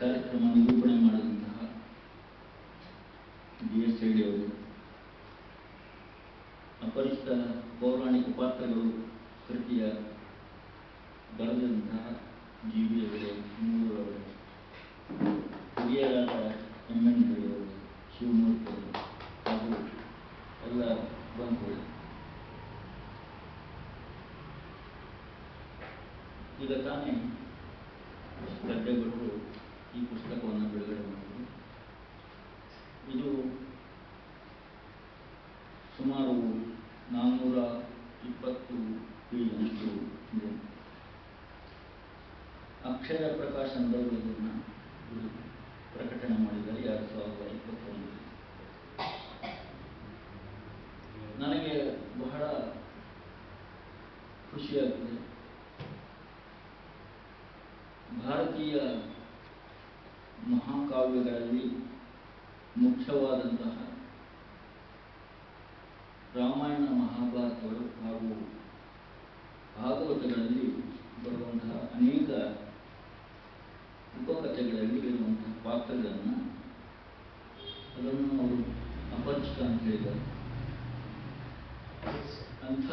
ಕಾರ್ಯಕ್ರಮ ನಿರೂಪಣೆ ಮಾಡಿದಂತಹ ಡಿ ಎಸ್ ಅವರು, ಅಪರಿಚಿತ ಪೌರಾಣಿಕ ಪಾತ್ರಗಳು ಕೃತಿಯ ಬರೆದಂತಹ ಜಿ ಬಿ ಅವರು ಮೂರವರು ಹಿರಿಯರಾದ ಎಂ ಎನ್ ಅವರು, ಶಿವಮೂರ್ತಿ ಹಾಗೂ ಎಲ್ಲ ಬಂಧುಗಳು. ಈಗ ತಾನೇ ಗದ್ದೆಭಟ್ರು ಈ ಪುಸ್ತಕವನ್ನು ಬಿಡುಗಡೆ ಮಾಡಿದರು ಇದು ಸುಮಾರು ನಾನ್ನೂರ ಇಪ್ಪತ್ತು ಪೇಜಿನಷ್ಟು ಇದೆ. ಅಕ್ಷರ ಪ್ರಕಾಶನದವರು ಇದನ್ನು ಇದು ಪ್ರಕಟಣೆ ಮಾಡಿದ್ದಾರೆ, ಎರಡು ಸಾವಿರದ ಇಪ್ಪತ್ತೊಂದು. ನನಗೆ ಬಹಳ ಖುಷಿಯಾಗಿದೆ ಭಾರತೀಯ ಮಹಾಕಾವ್ಯಗಳಲ್ಲಿ ಮುಖ್ಯವಾದಂತಹ ರಾಮಾಯಣ ಮಹಾಭಾರತಗಳು ಹಾಗೂ ಭಾಗವತಗಳಲ್ಲಿ ಬರುವಂತಹ ಅನೇಕ ಉಪಕಥೆಗಳಲ್ಲಿ ಇರುವಂತಹ ಪಾತ್ರಗಳನ್ನು ಅದನ್ನು ಅವರು ಅಪರಿಚಿತ ಅಂತ ಹೇಳಿದ್ದಾರೆ. ಅಂಥ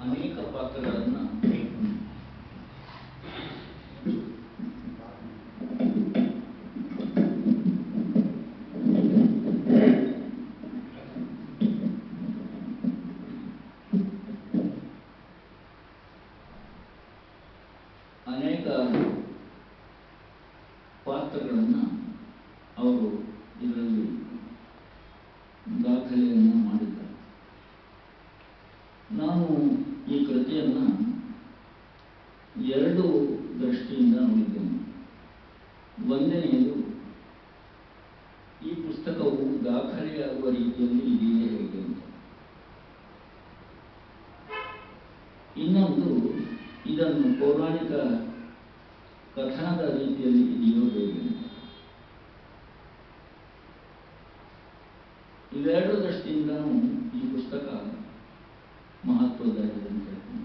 ಅನೇಕ ಪಾತ್ರಗಳನ್ನು ಅನೇಕ ಪಾತ್ರಗಳನ್ನು ಅವರು ಇದರಲ್ಲಿ ದಾಖಲೆಯನ್ನು ಮಾಡಿದ್ದಾರೆ ನಾನು ಈ ಕೃತಿಯನ್ನು ಎರಡು ದೃಷ್ಟಿಯಿಂದ ನೋಡಿದ್ದೇನೆ ಒಂದನೆಯದು ಈ ಪುಸ್ತಕವು ದಾಖಲೆಯಾಗುವ ರೀತಿಯಲ್ಲಿ ಇದೆಯೇ ಹೇಗೆ ಅಂತ ಇನ್ನೊಂದು ಇದನ್ನು ಪೌರಾಣಿಕ ಕಥನದ ರೀತಿಯಲ್ಲಿ ಇದೆಯೋ ಹೇಗೆ ಇವೆರಡು ದೃಷ್ಟಿಯಿಂದನೂ ಈ ಪುಸ್ತಕ ಮಹತ್ವದ್ದಾಗಿದೆ ಅಂತ ಹೇಳ್ತೀನಿ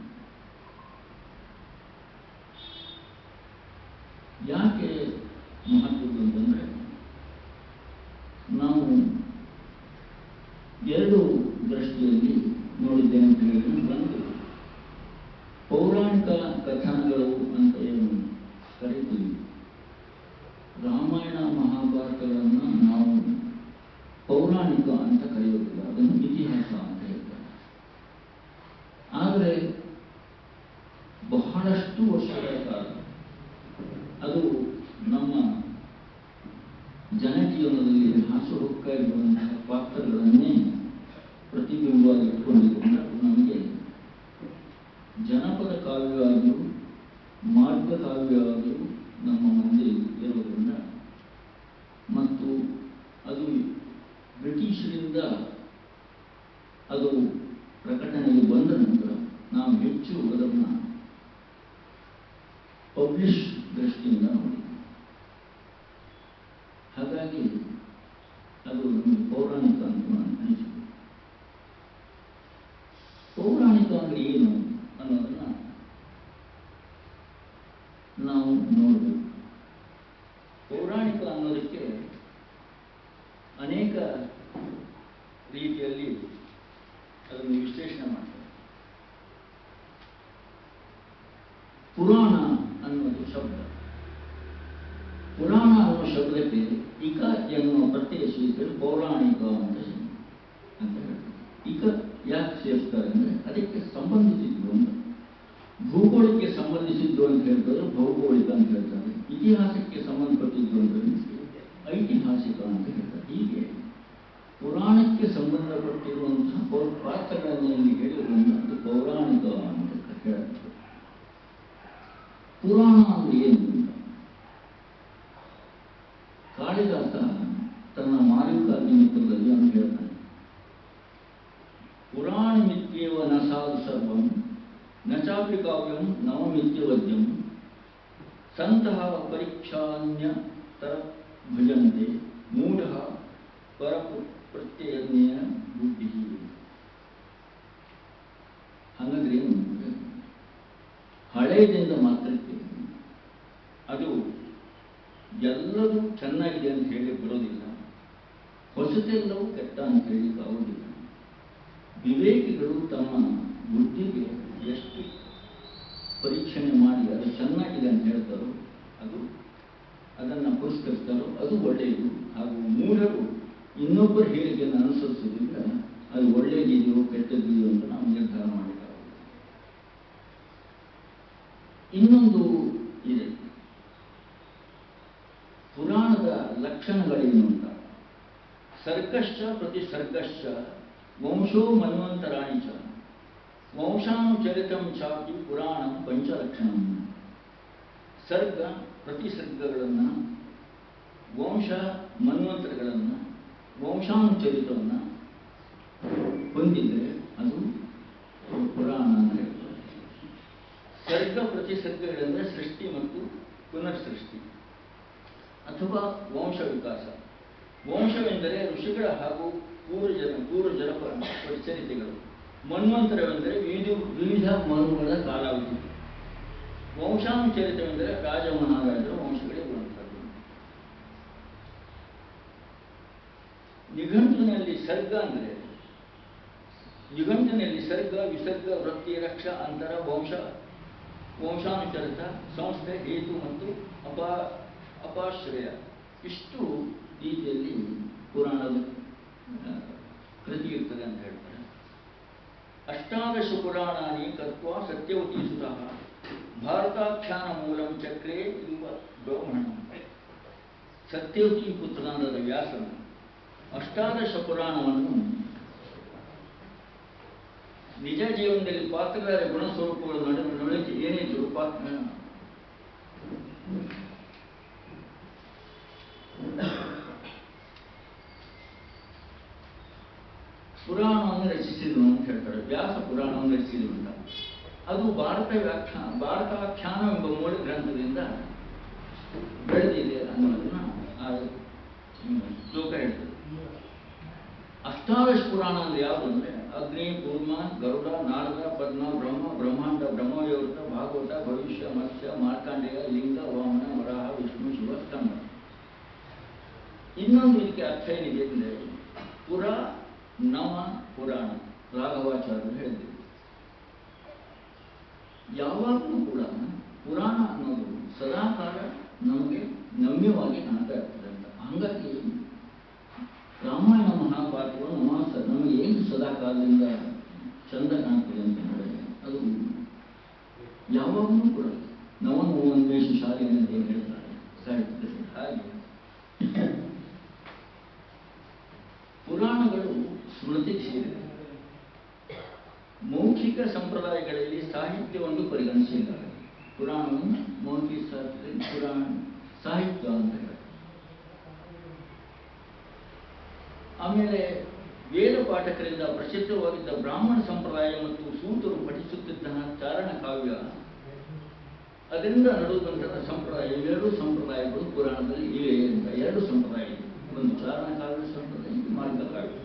ಯಾಕೆ ಮಹತ್ವದ್ದು ಅಂತಂದ್ರೆ ನಾವು ಎರಡು ದೃಷ್ಟಿಯಲ್ಲಿ ನೋಡಿದ್ದೇವೆ ಅಂತ ಹೇಳಿದ್ರೆ ಒಂದು ಪೌರಾಣಿಕ ಕಥನಗಳು ಅಂತ ಏನು ಕರಿತೀವಿ ರಾಮಾಯಣ ಮಹಾಭಾರತಗಳನ್ನು ನಾವು ಪೌರಾಣಿಕ ಅಂತ ಕರೆಯೋದಿಲ್ಲ ಅದನ್ನು ಇತಿಹಾಸ ಅಂತ ಹೇಳ್ತಾರೆ ಆದರೆ ಬಹಳಷ್ಟು ವರ್ಷಗಳ ಕಾಲ ಅದು ನಮ್ಮ ಜನಜೀವನದಲ್ಲಿ ಹಾಸುಹೊಕ್ಕಾಗಿರುವಂತಹ ಪಾತ್ರಗಳನ್ನೇ ಪ್ರತಿಬಿಂಬವಾಗಿ ಇಟ್ಟುಕೊಂಡಿದ್ದರಿಂದ ಅದು ನಮಗೆ ಜನಪದ ಕಾವ್ಯವಾಗಿಯೂ ಮಾರ್ಗ ಕಾವ್ಯವಾಗಿಯೂ ನಮ್ಮ ಮುಂದೆ ಇರೋದ್ರಿಂದ ಮತ್ತು ಅದು ಬ್ರಿಟಿಷರಿಂದ ಅದು ಪ್ರಕಟಣೆಗೆ ಬಂದ ನಂತರ ನಾವು ಹೆಚ್ಚು ಅದನ್ನು ಪಬ್ಲಿಷ್ ದೃಷ್ಟಿಯಿಂದ ನೋಡಿದ್ವಿ ಹಾಗಾಗಿ ಅದು ನಮಗೆ ಪೌರಾಣಿಕ ಅಂತ ಅನಿಸಿತು ಪೌರಾಣಿಕ ಅಂದ್ರೆ ಏನು ಅನ್ನೋದನ್ನ ನಾವು ನೋಡಬೇಕು. ಪೌರಾಣಿಕ ಅನ್ನೋದಕ್ಕೆ ಅನೇಕ ರೀತಿಯಲ್ಲಿ ಅದನ್ನು ವಿಶ್ಲೇಷಣೆ ಮಾಡ್ತಾರೆ. ಪುರಾಣ ಅನ್ನೋದು ಶಬ್ದ. ಪುರಾಣ ಅನ್ನೋ ಶಬ್ದಕ್ಕೆ ಇಕ ಎನ್ನುವ ಪ್ರತ್ಯಯ ಸೇರಿಸಿದ್ರೆ ಪೌರಾಣಿಕ ಅಂತ ಹೆಸರು. ಅಂತ ಹೇಳ್ತಾರೆ ಇಕ ಯಾಕೆ ಸೇರಿಸ್ತಾರೆ ಅಂದ್ರೆ ಅದಕ್ಕೆ ಸಂಬಂಧಿಸಿದ್ದು ಅಂತ ಭೂಗೋಳಕ್ಕೆ ಸಂಬಂಧಿಸಿದ್ದು ಅಂತ ಹೇಳ್ತಾರೆ ಭೌಗೋಳಿಕ ಅಂತ ಹೇಳ್ತಾರೆ ಇತಿಹಾಸಕ್ಕೆ ಸಂಬಂಧಪಟ್ಟಿದ್ದು ಅಂದ್ರೆ ಐತಿಹಾಸಿಕ ಅಂತ ಹೇಳ್ತಾರೆ ಹೀಗೆ ಪುರಾಣಕ್ಕೆ ಸಂಬಂಧಪಟ್ಟಿರುವಂತಹ ಪೌ- ಪಾತ್ರಗಳನ್ನು ಇಲ್ಲಿ ಹೇಳಿರುವಂತಹ ಅದು ಪೌರಾಣಿಕ ಅಂತ ಹೇಳ್ತಾರೆ ಪುರಾಣ ಅಂದ್ರೆ ಏನು ಅಂತ ಕಾಳಿದಾಸ ತನ್ನ ಮಾರಿಕಾಗ್ನಿ ಮಿತ್ರದಲ್ಲಿ ಅವನು ಹೇಳ್ತಾನೆ ಪುರಾಣ ಮಿತ್ಯೇವ ನ ಸಾಧು ಸರ್ವಂ ನ ಚಾಪಿ ಕಾವ್ಯಂ ನವಮಿತ್ಯವದ್ಯಂ ಸಂತಹ ಪರೀಕ್ಷಾನ್ಯ ತರ ಭಜಂತೆ ಮೂಢ ಪರ ಪ್ರತ್ಯಯನ್ಯ ಬುದ್ಧಿ ಹಾಗಾದ್ರೆ ಏನು ಅಂದ್ರೆ, ಹಳೆಯದಿಂದ ಮಾತ್ರ ಅದು ಎಲ್ಲರೂ ಚೆನ್ನಾಗಿದೆ ಅಂತ ಹೇಳಿ ಬರೋದಿಲ್ಲ. ಹೊಸತೆಲ್ಲವೂ ಕೆಟ್ಟ ಅಂತ ಹೇಳಿ ಬರೋದಿಲ್ಲ. ವಿವೇಕಿಗಳು ತಮ್ಮ ಬುದ್ಧಿಗೆ ಎಷ್ಟು ಪರೀಕ್ಷಣೆ ಮಾಡಿ ಅದು ಚೆನ್ನಾಗಿದೆ ಅಂತ ಹೇಳ್ತಾರೋ, ಅದು ಅದನ್ನು ಪುರಸ್ಕರಿಸ್ತಾರೋ, ಅದು ಒಳ್ಳೆಯದು. ಹಾಗೂ ಮೂರರು ಇನ್ನೊಬ್ಬರ ಹೇಳಿಕೆಯನ್ನು ಅನುಸರಿಸೋದ್ರಿಂದ ಅದು ಒಳ್ಳೆಯದಿದೆಯೋ ಕೆಟ್ಟದಿದೆಯೋ ಅಂತ ನಾವು ನಿರ್ಧಾರ ಮಾಡಬೇಕಾಗುತ್ತೆ ಇನ್ನೊಂದು ಇದೆ. ಪುರಾಣದ ಲಕ್ಷಣಗಳೇನು ಅಂತ? ಸರ್ಕಶ್ಚ ಪ್ರತಿ ಸರ್ಗಶ್ಚ ವಂಶೋ ಮನ್ವಂತರಾಣಿ ಚ. ವಂಶಾನುಚರಿತಂ ಚಾಪಿ ಪುರಾಣ ಪಂಚಲಕ್ಷಣ ಸರ್ಗ ಪ್ರತಿಸರ್ಗಗಳನ್ನು, ವಂಶ ಮನ್ವಂತರಗಳನ್ನು ವಂಶಾನುಚರಿತವನ್ನು ಹೊಂದಿದರೆ ಅದು ಪುರಾಣ ಸರ್ಗ ಪ್ರತಿಸರ್ಗಗಳೆಂದರೆ ಸೃಷ್ಟಿ ಮತ್ತು ಪುನರ್ಸೃಷ್ಟಿ ಅಥವಾ ವಂಶ ವಿಕಾಸ ವಂಶವೆಂದರೆ ಋಷಿಗಳ ಹಾಗೂ ಪೂರ್ವಜನ ಪೂರ್ವಜರ ಪರಿಚರಿತೆಗಳು. ಮನ್ವಂತರವೆಂದರೆ ವಿವಿಧ ವಿವಿಧ ಮನುಗಳ ಕಾಲಾವಧಿ. ವಂಶಾನುಚರಿತವೆಂದರೆ ರಾಜ ವಂಶಗಳೇ ಬರುವಂತಹದ್ದು ನಿಘಂಟಿನಲ್ಲಿ ಸರ್ಗ ಅಂದರೆ, ನಿಘಂಟಿನಲ್ಲಿ ಸರ್ಗ, ವಿಸರ್ಗ, ವೃತ್ತಿ, ರಕ್ಷ, ಅಂತರ, ವಂಶ ವಂಶಾನುಚರಿತ ಸಂಸ್ಥೆ ಹೇತು ಮತ್ತು ಅಪಾ ಅಪಾಶ್ರಯ. ಇಷ್ಟು ರೀತಿಯಲ್ಲಿ ಪುರಾಣದ ಆ, ಕೃತಿ ಇರ್ತದೆ ಅಂತ ಹೇಳ್ತಾರೆ. ಅಷ್ಟಾದಶ ಪುರಾಣಾನಿ ಕತ್ವ ಸತ್ಯವತಿ ಸುತಃ ಭಾರತಾಖ್ಯಾನ ಮೂಲಂ ಚಕ್ರೇ ಇರುವ ಬ್ರಾಹ್ಮಣ. ಸತ್ಯವತಿ ಪುತ್ರನಾದ ವ್ಯಾಸನು ಅಷ್ಟಾದಶ ಪುರಾಣವನ್ನು ನಿಜ ಜೀವನದಲ್ಲಿ ಪಾತ್ರಗಾರ ಗುಣ ಸ್ವರೂಪಗಳ ನಡುವೆ ನಡವಳಿಕೆ ಏನಿದ್ರು ಪಾತ್ರ ಪುರಾಣವನ್ನು ರಚಿಸಿದನು ಅಂತ ಹೇಳ್ತಾರೆ. ವ್ಯಾಸ ಪುರಾಣವನ್ನು ರಚಿಸಿದನು ಅಂತ. ಅದು ಭಾರತ ವ್ಯಾಖ್ಯಾನ ಭಾರತಾಖ್ಯಾನ ಎಂಬ ಮೂಲ ಗ್ರಂಥದಿಂದ ಬೆಳೆದಿದೆ ಅನ್ನೋದನ್ನ ಶ್ಲೋಕ ಹೇಳ್ತದೆ. ಅಷ್ಟಾದಶ ಪುರಾಣ ಅಂದ್ರೆ ಯಾವುದು ಅಂದ್ರೆ ಅಗ್ನಿ, ಕೂರ್ಮ, ಗರುಡ, ನಾರದ, ಪದ್ಮ, ಬ್ರಹ್ಮ, ಬ್ರಹ್ಮಾಂಡ ಬ್ರಹ್ಮಯೋಗ ಭಾಗವತ, ಭವಿಷ್ಯ, ಮತ್ಸ್ಯ, ಮಾರ್ಕಾಂಡೇಯ, ಲಿಂಗ, ವಾಮನ, ವರಾಹ, ವಿಷ್ಣು ಶಿವ ಸ್ತಂಭ ಇನ್ನೊಂದು ಇದಕ್ಕೆ ಅರ್ಥ ಏನಿದೆ ಅಂದರೆ ಪುರ, ನಮ, ಪುರಾಣ, ರಾಘವಾಚಾರ್ಯರು ಹೇಳಿದ್ರು. ಯಾವಾಗಲೂ ಕೂಡ ಪುರಾಣ ಅನ್ನೋದು ಸದಾಕಾಲ ನಮಗೆ ನಮ್ಯವಾಗಿ ಕಾಣ್ತಾ ಇರ್ತದೆ ಅಂತ. ಹಾಗಾಗಿ ರಾಮಾಯಣ ಮಹಾಭಾರತಗಳು ಮಾಸ ಸ- ನಮಗೆ ಏನು ಸದಾಕಾಲದಿಂದ ಚಂದ ಕಾಣ್ತದೆ ಅಂತ ಹೇಳಿದ್ರೆ ಅದು ಯಾವಾಗಲೂ ಕೂಡ ನವನು ಅನ್ವೇಷ ಅಂತ ಏನು ಹೇಳ್ತಾರೆ? ಸಾಹಿತ್ಯ ಹಾಗೆ. ಪುರಾಣಗಳು ಸ್ಮೃತಿ ಸೇರಿದೆ ಮೌಖಿಕ ಸಂಪ್ರದಾಯಗಳಲ್ಲಿ ಸಾಹಿತ್ಯವನ್ನು ಪರಿಗಣಿಸಿದ್ದಾರೆ. ಪುರಾಣವನ್ನು ಮೌಖಿಕ ಪುರಾಣ ಸಾಹಿತ್ಯ ಅಂತ ಹೇಳ್ತಾರೆ ಆಮೇಲೆ ವೇದ ಪಾಠಕರಿಂದ ಪ್ರಸಿದ್ಧವಾಗಿದ್ದ ಬ್ರಾಹ್ಮಣ ಸಂಪ್ರದಾಯ ಮತ್ತು ಸೂತರು ಪಠಿಸುತ್ತಿದ್ದ ಚಾರಣ ಕಾವ್ಯ, ಅದರಿಂದ ನಡುವಂತಹ ಸಂಪ್ರದಾಯ, ಎರಡು ಸಂಪ್ರದಾಯಗಳು ಪುರಾಣದಲ್ಲಿ ಇವೆ ಅಂತ. ಎರಡು ಸಂಪ್ರದಾಯ ಒಂದು ಚಾರಣ ಕಾವ್ಯ, ಸಂಪ್ರದಾಯ ಮಾರ್ಗ ಕಾವ್ಯ.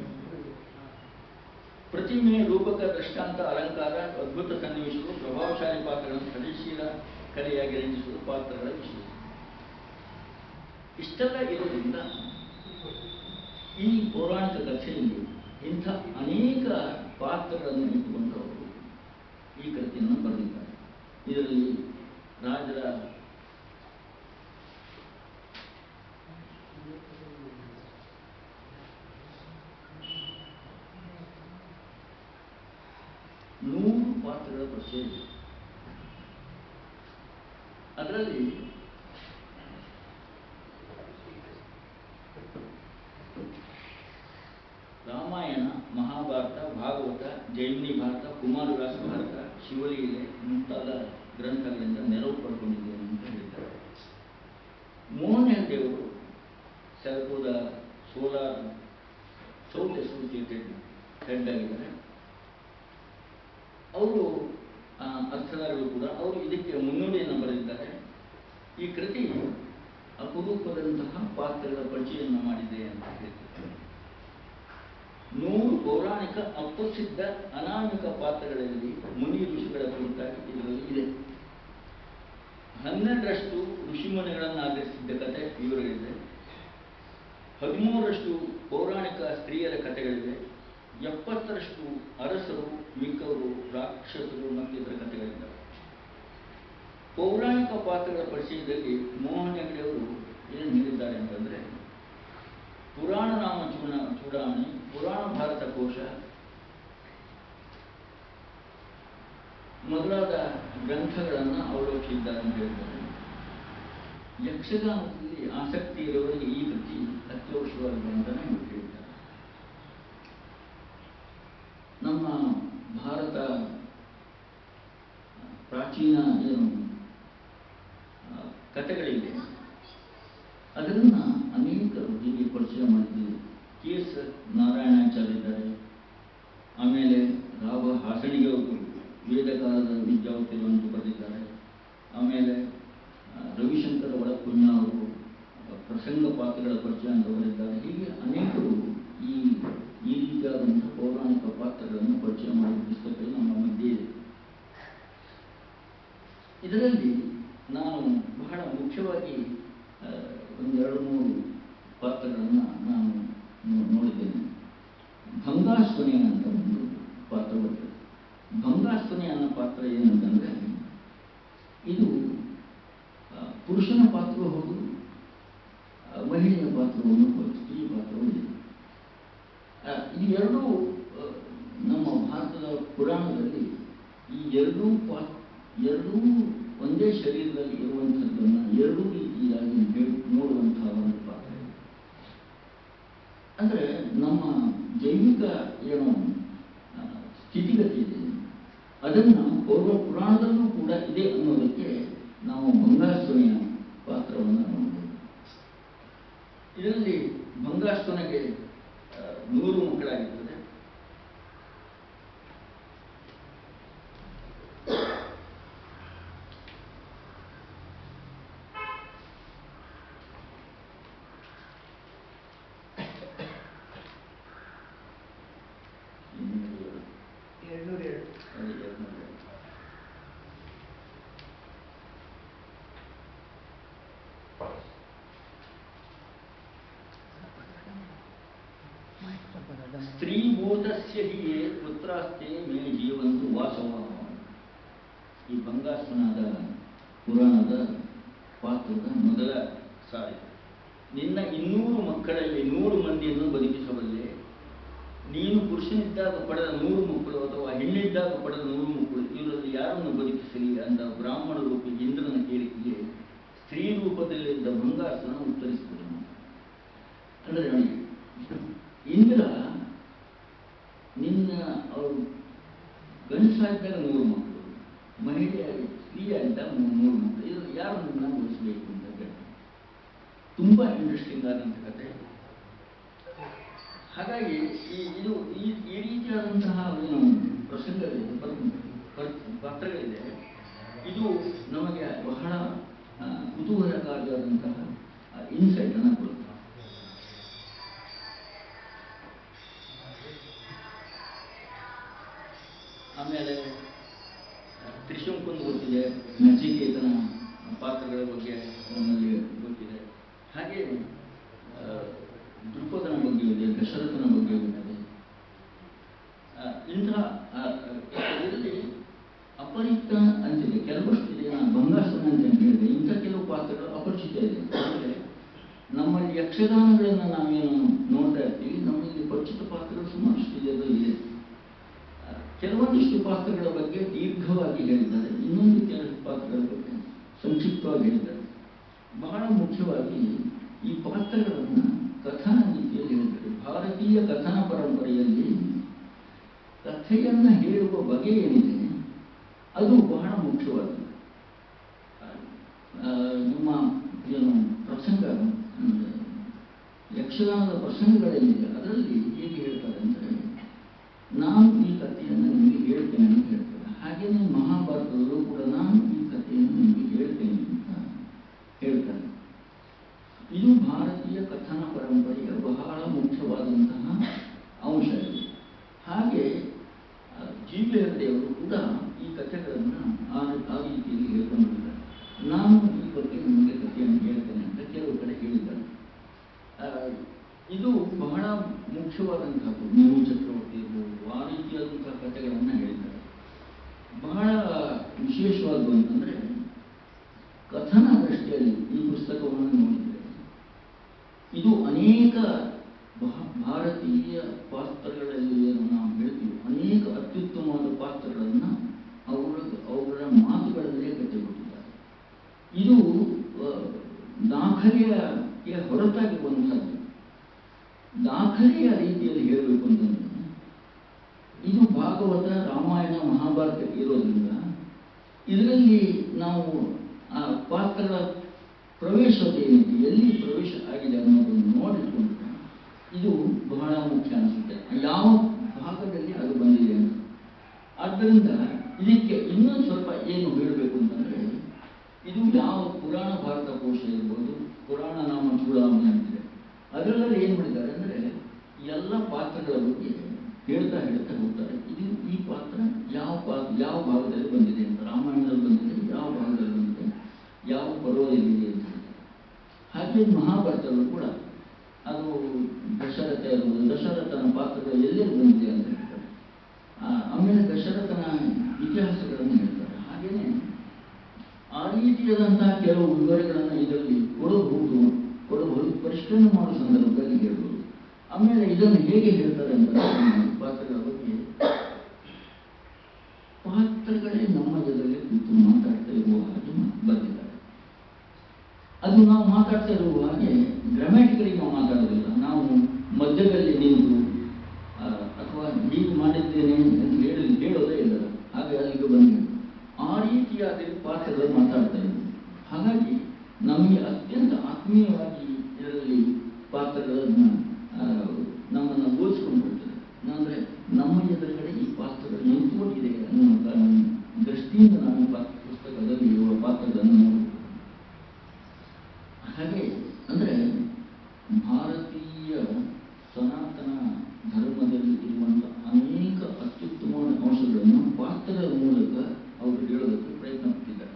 ಪ್ರತಿಮೆ, ರೂಪಕ, ದೃಷ್ಟಾಂತ, ಅಲಂಕಾರ, ಅದ್ಭುತ ಸನ್ನಿವೇಶಗಳು, ಪ್ರಭಾವಶಾಲಿ ಪಾತ್ರಗಳನ್ನು ಕಲಿಶೀಲ ಕಲೆಯಾಗಿ ರಂಜಿಸುವ ಪಾತ್ರಗಳ ವಿಷಯ ಇಷ್ಟೆಲ್ಲ ಇರೋದ್ರಿಂದ ಈ ಪೌರಾಣಿಕ ಕಥೆಯಲ್ಲಿ ಇಂಥ ಅನೇಕ ಪಾತ್ರಗಳನ್ನು ಇಟ್ಟುಕೊಂಡು ಅವರು ಈ ಕೃತಿಯನ್ನು ಬರೆದಿದ್ದಾರೆ. ಇದರಲ್ಲಿ ರಾಜರ ನೂರು ಪಾತ್ರಗಳ ಪರಿಚಯ ಇದೆ. ಅದರಲ್ಲಿ ರಾಮಾಯಣ ಮಹಾಭಾರತ ಭಾಗವತ ಜೈಮಿನಿ ಭಾರತ ಕುಮಾರವ್ಯಾಸ ಭಾರತ ಶಿವಲೀಲೆ ಮುಂತಾದ ಗ್ರಂಥಗಳಿಂದ ನೆರವು ಪಡ್ಕೊಂಡಿದ್ದೇನೆ ಅಂತ ಹೇಳಿದ್ದಾರೆ ಮೋಹನ್ ಹೆಗ್ಡೆಯವರು ಸೆಲ್ಪುದ ಸೋಲಾರ್ ಸೌತ್ ಅಸೋಸಿಯೇಟೆಡ್ ಹೆಡ್ ಆಗಿದ್ದಾರೆ. ಅವರು ಆ, ಅರ್ಥಧಾರಿಗಳು ಕೂಡ ಅವರು ಇದಕ್ಕೆ ಮುನ್ನುಡಿಯನ್ನು ಬರೆದಿದ್ದಾರೆ. ಈ ಕೃತಿ ಅಪರೂಪದಂತಹ ಪಾತ್ರಗಳ ಪರಿಚಯವನ್ನು ಮಾಡಿದೆ ಅಂತ ಹೇಳ್ತಾರೆ. ಪೌರಾಣಿಕ ಅಪ್ರಸಿದ್ಧ ಅನಾಮಿಕ ಪಾತ್ರಗಳಲ್ಲಿ ಮುನಿ ಋಷಿಗಳ ಕುರಿತಾಗಿ ಇದರಲ್ಲಿ ಇದೆ. ಹನ್ನೆರಡರಷ್ಟು ಋಷಿಮುನಿಗಳನ್ನು ಆಧರಿಸಿದ್ದ ಕಥೆ ಇವರಿಗಿದೆ ಹದಿಮೂರರಷ್ಟು ಪೌರಾಣಿಕ ಸ್ತ್ರೀಯರ ಕಥೆಗಳಿವೆ. ಎಪ್ಪತ್ತರಷ್ಟು ಅರಸರು, ಮಿಕ್ಕವರು, ರಾಕ್ಷಸರು ಮತ್ತಿತರ ಕಥೆಗಳಿದ್ದಾವೆ. ಪೌರಾಣಿಕ ಪಾತ್ರಗಳ ಪರಿಚಯದಲ್ಲಿ ಮೋಹನ್ ಹೆಗಡೆಯವರು ಏನು ಹೇಳಿದ್ದಾರೆ ಅಂತಂದರೆ, ಪುರಾಣ ನಾಮ ಚೂಡ ಚೂಡಾಮಣಿ ಪುರಾಣ ಭಾರತ ಕೋಶ, ಮೊದಲಾದ ಗ್ರಂಥಗಳನ್ನು ಅವಲೋಕಿಸಿದ್ದಾರೆ ಅಂತ ಹೇಳ್ತಾರೆ. ಯಕ್ಷಗಾನದಲ್ಲಿ ಆಸಕ್ತಿ ಇರುವವರಿಗೆ ಈ ಕೃತಿ ಅತ್ಯವಶ್ಯವಾಗಿದೆ ಅಂತಲೇ ಇವರು ಹೇಳ್ತಾರೆ ನಮ್ಮ ಭಾರತ ಪ್ರಾಚೀನ ಏನು ಕಥೆಗಳಿವೆ ಅದನ್ನು ಅನೇಕರು ಹೀಗೆ ಪರಿಚಯ ಮಾಡಿದ್ದೀವಿ. ಕೆ ಎಸ್ ನಾರಾಯಣಾಚಾರ್ಯ ಇದ್ದಾರೆ ಆಮೇಲೆ ರಾವ ಹಾಸಣಿಗೆ ಅವರು ವೇದಕಾಲದ ವಿದ್ಯಾವತಿಗಳನ್ನು ಬರೆದಿದ್ದಾರೆ. ಆಮೇಲೆ ರವಿಶಂಕರ್ ರವಿಶಂಕರ ಒಳಪುಣ್ಯ ಅವರು ಪ್ರಸಂಗ ಪಾತ್ರಗಳ ಪರಿಚಯ ಅಂತ ಬರೆದಿದ್ದಾರೆ. ಹೀಗೆ ಅನೇಕರು ಈ ಈ ರೀತಿಯಾದಂಥ ಪೌರಾಣಿಕ ಪಾತ್ರಗಳನ್ನು ಪರಿಚಯ ಮಾಡಿದ ಪುಸ್ತಕಗಳು ನಮ್ಮ ಮಧ್ಯೆ ಇದೆ ಇದರಲ್ಲಿ ನಾನು ಬಹಳ ಮುಖ್ಯವಾಗಿ ಆ, ಒಂದೆರಡು ಮೂರು ಪಾತ್ರಗಳನ್ನು ನಾನು ನೋ- ನೋಡಿದ್ದೇನೆ ಭಂಗಾಸ್ವನೆ ಅಂತ ಒಂದು ಪಾತ್ರ ಬರ್ತದೆ ಭಂಗಾಸ್ವನೆ ಅನ್ನೋ ಪಾತ್ರ ಏನಂತಂದ್ರೆ ಇದು ಆ, ಪುರುಷನ ಪಾತ್ರವೂ ಹೌದು ಆ, ಮಹಿಳೆಯ ಪಾತ್ರವನ್ನು ಹೌದು ಸ್ತ್ರೀ ಪಾತ್ರವೂ ಇದೆ ಆ, ಈ ಎರಡೂ ಆ, ನಮ್ಮ ಭಾರತದ ಪುರಾಣದಲ್ಲಿ ಈ ಎರಡೂ ಪಾ ಎರಡೂ ಒಂದೇ ಶರೀರದಲ್ಲಿ ಇರುವಂಥದ್ದನ್ನು ಎರಡೂ ರೀತಿಯಾಗಿ ಹೇಳಿ ನೋಡುವಂತಹ ಒಂದು ಪಾತ್ರ ಇದೆ. ಅಂದರೆ ನಮ್ಮ ಜೈವಿಕ ಏನು ಆ, ಸ್ಥಿತಿಗತಿ ಇದೆ ಅದನ್ನು ಪೂರ್ವ ಪುರಾಣದಲ್ಲೂ ಕೂಡ ಇದೆ ಅನ್ನೋದಕ್ಕೆ ನಾವು ಬಂಗಾಸುರನ ಪಾತ್ರವನ್ನು ನೋಡಬಹುದು ಇದರಲ್ಲಿ ಆ, ನೂರು ಮಕ್ಕಳಾಗಿರ್ತದೆ ಇನ್ನೂರು ಎರಡ್ನೂರ ಎರಡು ಅದು ಎರಡ್ನೂರು. ಸ್ತ್ರೀಭೂತಸ್ಯ ಹಿ ಯೇ ಪುತ್ರಾಸ್ತೆ ಮೇ ಜೀವಂತು ವಾಸವ ಈ ಬಂಗಾಸ್ವನಾದ ಪುರಾಣದ ಪಾತ್ರದ ಮೊದಲ ಸಾರಿ ನಿನ್ನ ಇನ್ನೂರು ಮಕ್ಕಳಲ್ಲಿ ನೂರು ಮಂದಿಯನ್ನು ಬದುಕಿಸಬಲ್ಲೆ ನೀನು ಪುರುಷನಿದ್ದಾಗ ಪಡೆದ ನೂರು ಮಕ್ಕಳು ಅಥವಾ ಹೆಣ್ಣಿದ್ದಾಗ ಪಡೆದ ನೂರು ಮಕ್ಕಳು ಇವರಲ್ಲಿ ಯಾರನ್ನು ಬದುಕಿಸಲಿ ಅಂದ ಬ್ರಾಹ್ಮಣ ರೂಪಿ ಇಂದ್ರನ ಕೇಳಿಕೆಗೆ ಸ್ತ್ರೀ ರೂಪದಲ್ಲಿದ್ದ ಭೃಂಗಾಸನ ಉತ್ತರಿಸಿದನು ಅಂದರೆ ಇಂದ್ರ ನಿನ್ನ ಅವರು ಗಂಡಸಾಗಿದ್ದಾಗ ನೂರು ಮಕ್ಕಳು, ಮಹಿಳೆಯಾಗಿ ಸ್ತ್ರೀಯಾಗಿದ್ದಾಗ ನೂರು ಮಕ್ಕಳು. ಇದು ಯಾರು ನಿನ್ನ ಉಳಿಸಬೇಕು ಅಂತ ಕೇಳ್ತಾರೆ. ತುಂಬ ಇಂಟ್ರೆಸ್ಟಿಂಗ್ ಆದಂಥ ಕತೆ ಹಾಗಾಗಿ ಈ, ಇದು ಈ ರೀತಿಯಾದಂತಹ ಏನು ಪ್ರಸಂಗಗಳಿದೆ ಪತ್ರಗಳಿದೆ ಪರ್- ಪಾತ್ರಗಳಿದೆ. ಇದು ನಮಗೆ ಬಹಳ ಕುತೂಹಲಕಾರಿಯಾದಂತಹ ಇನ್ಸೈಟ್ ಅನ್ನು ಕೊಡುತ್ತೆ. ಆಮೇಲೆ ತ್ರಿಶಂಕುಂದು ಗೊತ್ತಿದೆ, ನಚಿಕೇತನ ಪಾತ್ರಗಳ ಬಗ್ಗೆ ನಮ್ಮಲ್ಲಿ ಗೊತ್ತಿದೆ. ಹಾಗೆ ದೃಪದನ ಬಗ್ಗೆ ಇದೆ, ದಶರಥನ ಬಗ್ಗೆ ಇದೆ. ಇಂತಹ ಇದರಲ್ಲಿ ಅಪರಿಚಿತ ಅಂತಿದೆ ಕೆಲವಷ್ಟು ಇದೆ ನಾನು ಬಂಗಾಸನ ಅಂತ ಹೇಳಿದೆ ಇಂಥ ಕೆಲವು ಪಾತ್ರಗಳು ಅಪರಿಚಿತ ಇದೆ. ಆದರೆ ನಮ್ಮಲ್ಲಿ ಯಕ್ಷಗಾನಗಳನ್ನು ನಾವೇನು ನೋಡ್ತಾ ಇರ್ತೀವಿ ನಮ್ಮಲ್ಲಿ ಪರಿಚಿತ ಪಾತ್ರಗಳು ಸುಮಾರಷ್ಟು ಇದೆ ಅದರಲ್ಲಿ ಆ, ಕೆಲವೊಂದಿಷ್ಟು ಪಾತ್ರಗಳ ಬಗ್ಗೆ ದೀರ್ಘವಾಗಿ ಹೇಳಿದ್ದಾರೆ. ಇನ್ನೊಂದು ಕೆಲವು ಪಾತ್ರಗಳ ಬಗ್ಗೆ ಸಂಕ್ಷಿಪ್ತವಾಗಿ ಹೇಳಿದ್ದಾರೆ. ಬಹಳ ಮುಖ್ಯವಾಗಿ ಈ ಪಾತ್ರಗಳನ್ನು ಕಥನ ನೀತಿಯಲ್ಲಿ ಹೇಳಿದ್ದಾರೆ. ಭಾರತೀಯ ಕಥನ ಪರಂಪರೆಯಲ್ಲಿ ಕಥೆಯನ್ನು ಹೇಳುವ ಬಗೆ ಏನಿದೆ? ಅದು ಬಹಳ ಮುಖ್ಯವಾದದ್ದು ನಮ್ಮ ಏನು ಪ್ರಸಂಗ ಯಕ್ಷಗಾನದ ಪ್ರಸಂಗಗಳೇನಿದೆ ಅದರಲ್ಲಿ ಹೇಗೆ ಹೇಳ್ತಾರೆ ಅಂದರೆ ನಾನು ಈ ಕಥೆಯನ್ನು ನಿಮಗೆ ಹೇಳ್ತೇನೆ ಅಂತ ಹೇಳ್ತಾರೆ. ಹಾಗೆಯೇ ಮಹಾಭಾರತದಲ್ಲೂ ಕೂಡ ನಾನು 표현하는 가구, ಇದರಲ್ಲಿ ನಾವು, ಆ, ಪಾತ್ರದ ಪ್ರವೇಶದೇನಿದೆ ಎಲ್ಲಿ ಪ್ರವೇಶ ಆಗಿದೆ ಅನ್ನೋದನ್ನು ನೋಡಿಕೊಂಡು ಇದು ಬಹಳ ಮುಖ್ಯ ಅನಿಸುತ್ತೆ. ಯಾವ ಭಾಗದಲ್ಲಿ ಅದು ಬಂದಿದೆ ಅಂತ. ಆದ್ದರಿಂದ ಇದಕ್ಕೆ ಇನ್ನೊಂದು ಸ್ವಲ್ಪ ಏನು ಹೇಳಬೇಕು ಅಂತಂದರೆ, ಇದು ಯಾವ ಪುರಾಣ ಭಾರತ ಕೋಶ ಇರ್ಬೋದು, ಪುರಾಣ ನಾಮ ಚೂಡಾಮಣಿ ಅಂತಿದೆ. ಅದರಲ್ಲಿ ಏನು ಮಾಡಿದ್ದಾರೆ ಅಂದರೆ, ಎಲ್ಲ ಪಾತ್ರಗಳ ಬಗ್ಗೆ ಹೇಳ್ತಾ ಹೇಳ್ತಾ ಹೋಗ್ತಾರೆ ಇದು ಈ ಪಾತ್ರ ಯಾವ ಪಾತ್ರ ಯಾವ ಭಾಗದಲ್ಲಿ ಬಂದಿದೆ ಅಂತ ರಾಮಾಯಣದಲ್ಲಿ ಬಂದಿದೆ ಯಾವ ಭಾಗದಲ್ಲಿ ಬಂದಿದೆ ಯಾವ ಪರ್ವದಲ್ಲಿದೆ ಅಂತ ಹೇಳ್ತಾರೆ ಹಾಗೆ ಮಹಾಭಾರತದಲ್ಲೂ ಕೂಡ ಅದು ದಶರಥ ಇರ್ಬೋದು ದಶರಥನ ಪಾತ್ರಗಳು ಎಲ್ಲೆಲ್ಲಿ ಬಂದಿದೆ ಅಂತ ಹೇಳ್ತಾರೆ. ಆಮೇಲೆ ದಶರಥನ ಇತಿಹಾಸಗಳನ್ನು ಹೇಳ್ತಾರೆ. ಹಾಗೇನೆ ಆ ರೀತಿಯಾದಂತಹ ಕೆಲವು ವಿವರಗಳನ್ನು ಇದರಲ್ಲಿ ಕೊಡಬಹುದು ಕೊಡಬಹುದು. ಪರಿಷ್ಕರಣೆ ಮಾಡುವ ಸಂದರ್ಭದಲ್ಲಿ ಹೇಳ್ಬೋದು. ಆಮೇಲೆ ಇದನ್ನು ಹೇಗೆ ಹೇಳ್ತಾರೆ ಅಂತ ಪಾತ್ರಗಳ ಬಗ್ಗೆ ಪಾತ್ರಗಳೇ ನಮ್ಮ ಎದುರಲ್ಲಿ ಕೂತು ಮಾತಾಡ್ತಾ ಇರುವ ಹಾಗೆ ಮಾ- ಬರೆದಿದ್ದಾರೆ ಅದು ನಾವು ಮಾತಾಡ್ತಾ ಇರುವ ಹಾಗೆ ಗ್ರಾಮ್ಯಾಟಿಕಲಿ ನಾವು ಮಾತಾಡೋದಿಲ್ಲ ನಾವು ಮಧ್ಯದಲ್ಲಿ ನಿಂತು ಆ, ಅಥವಾ ಹೀಗೆ ಮಾಡಿದ್ದೇನೆ ಅಂತ ಹೇಳಿ ಹೇಳೋದೇ ಇಲ್ಲ ಹಾಗೆ ಅಲ್ಲಿಗೆ ಬಂದು ಆ ರೀತಿಯಾದ ಪಾತ್ರಗಳು ಮಾತಾಡ್ತಾ ಇದ್ವು ಹಾಗಾಗಿ ನಮಗೆ ಅತ್ಯಂತ ಆತ್ಮೀಯವಾಗಿ ಇದರಲ್ಲಿ ಪಾತ್ರಗಳನ್ನು ಆ, ನಮ್ಮನ್ನು ಓದಿಸ್ಕೊಂಡು ಬಿಡ್ತದೆ ಅಂದರೆ ನಮ್ಮ ಎದುರುಗಡೆ ಈ ಪಾತ್ರಗಳು ನಿಂತುಕೊಂಡಿದೆ ಅನ್ನೋ ಕಾರಣ- ದೃಷ್ಟಿಯಿಂದ ನಾವು ಈ ಪಾತ್ರ ಪುಸ್ತಕದಲ್ಲಿ ಇರುವ ಪಾತ್ರಗಳನ್ನು ನೋಡ್ಬೋದು ಹಾಗೆ ಅಂದರೆ ಭಾರತೀಯ ಸನಾತನ ಧರ್ಮದಲ್ಲಿ ಇರುವಂಥ ಅನೇಕ ಅತ್ಯುತ್ತಮವಾದ ಅಂಶಗಳನ್ನು ಪಾತ್ರದ ಮೂಲಕ ಅವರು ಹೇಳೋದಕ್ಕೆ ಪ್ರಯತ್ನ ಪಟ್ಟಿದ್ದಾರೆ